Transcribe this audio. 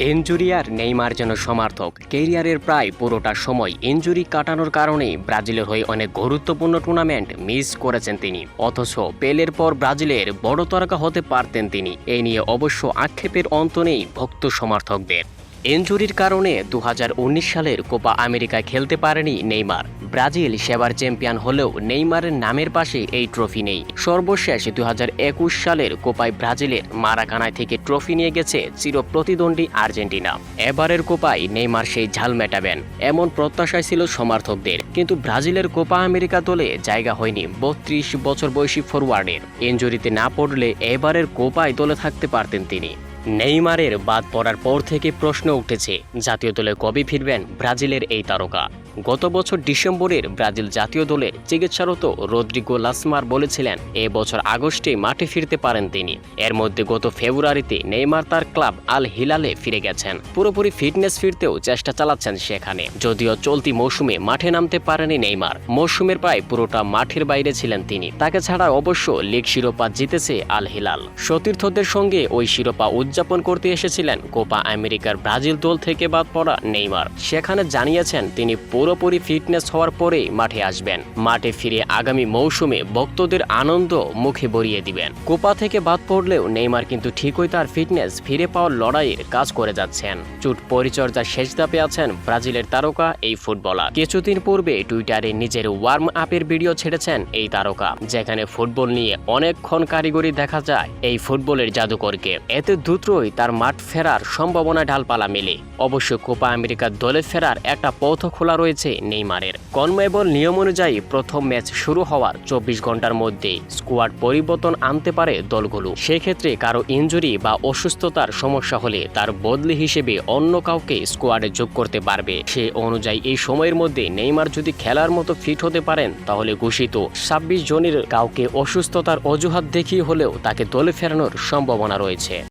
Injury আর Neymar যেন সমার্থক। কেরিয়ারের প্রায় পুরোটা সময় এনজুরি কাটানোর কারণে ব্রাজিলের হয়ে অনেক গুরুত্বপূর্ণ টুর্নামেন্ট মিস করেছেন তিনি। অথচ পেলের পর ব্রাজিলের বড় তারকা হতে পারতেন তিনি। এ নিয়ে অবশ্য আক্ষেপের অন্ত নেই ভক্ত সমর্থকদের। ইনজুরির কারণে দু হাজার উনিশ সালের কোপা আমেরিকায় খেলতে পারেনি নেইমার। ব্রাজিল সেবার চ্যাম্পিয়ন হলেও নেইমারের নামের পাশে এই ট্রফি নেই। সর্বশেষ দু হাজার একুশ সালের কোপায় ব্রাজিলের মারাকানায় থেকে ট্রফি নিয়ে গেছে চির প্রতিদ্বন্দ্বী আর্জেন্টিনা। এবারের কোপায় নেইমার সেই ঝাল মেটাবেন, এমন প্রত্যাশায় ছিল সমর্থকদের। কিন্তু ব্রাজিলের কোপা আমেরিকা দলে জায়গা হয়নি বত্রিশ বছর বয়সী ফরওয়ার্ডের ইনজুরিতে না পড়লে এবারের কোপায় দলে থাকতে পারতেন তিনি। নেইমারের বাদ পড়ার পর থেকে প্রশ্ন উঠেছে। জাতীয় দলে কবে ফিরবেন ব্রাজিলের এই তারকা? গত বছর ডিসেম্বরের ব্রাজিল জাতীয় দলের চিকিৎসারত রদ্রিগো লাসমার বলেছিলেন, এ বছর আগস্টে মাঠে ফিরতে পারেন তিনি। এর মধ্যে গত ফেব্রুয়ারিতে নেইমার তার ক্লাব আল হিলালে ফিরে গেছেন। পুরোপুরি ফিটনেস ফিরতেও চেষ্টা চালাচ্ছেন সেখানে। যদিও চলতি মৌসুমে মাঠে নামতে পারেনি নেইমার। মৌসুমের প্রায় পুরোটা মাঠের বাইরে ছিলেন তিনি। তাকে ছাড়া অবশ্য লিগ শিরোপা জিতেছে আল হিলাল। সতীর্থদের সঙ্গে ওই শিরোপা উদযাপন করতে এসেছিলেন কোপা আমেরিকার ব্রাজিল দল থেকে বাদ পড়া নেইমার। সেখানে জানিয়েছেন, তিনি পুরোপুরি ফিটনেস হওয়ার পরেই মাঠে আসবেন। মাঠে ফিরে আগামী মৌসুমে ভক্তদের আনন্দ মুখে ভরিয়ে দিবেন। কোপা থেকে বাদ পড়লেও নেইমার কিন্তু ঠিকই তার ফিটনেস ফিরে পাওয়ার লড়াইয়ের কাজ করে যাচ্ছেন। চুট পরিচর্যার শেষ ধাপে আছেন ব্রাজিলের তারকা এই ফুটবলার। কিছুদিন পূর্বে টুইটারে নিজের ওয়ার্ম আপের ভিডিও ছেড়েছেন এই তারকা, যেখানে ফুটবল নিয়ে অনেকক্ষণ কারিগরি দেখা যায় এই ফুটবলের জাদুকরকে। এতে দ্রুতই তার মাঠ ফেরার সম্ভাবনা ঢালপালা মেলে। অবশ্য কোপা আমেরিকার দলে ফেরার একটা পথ খোলা রয়েছে। নেইমারের। কনমেবল নিয়ম অনুযায়ী প্রথম ম্যাচ শুরু হওয়ার চব্বিশ ঘণ্টার মধ্যে স্কোয়াড পরিবর্তন আনতে পারে দলগুলো। সেক্ষেত্রে কারও ইনজুরি বা অসুস্থতার সমস্যা হলে তার বদলি হিসেবে অন্য কাউকে স্কোয়াডে যোগ করতে পারবে। সে অনুযায়ী এই সময়ের মধ্যে নেইমার যদি খেলার মতো ফিট হতে পারেন, তাহলে ঘোষিত ছাব্বিশ জনের কাউকে অসুস্থতার অজুহাত দেখিয়ে হলেও তাকে দলে ফেরানোর সম্ভাবনা রয়েছে।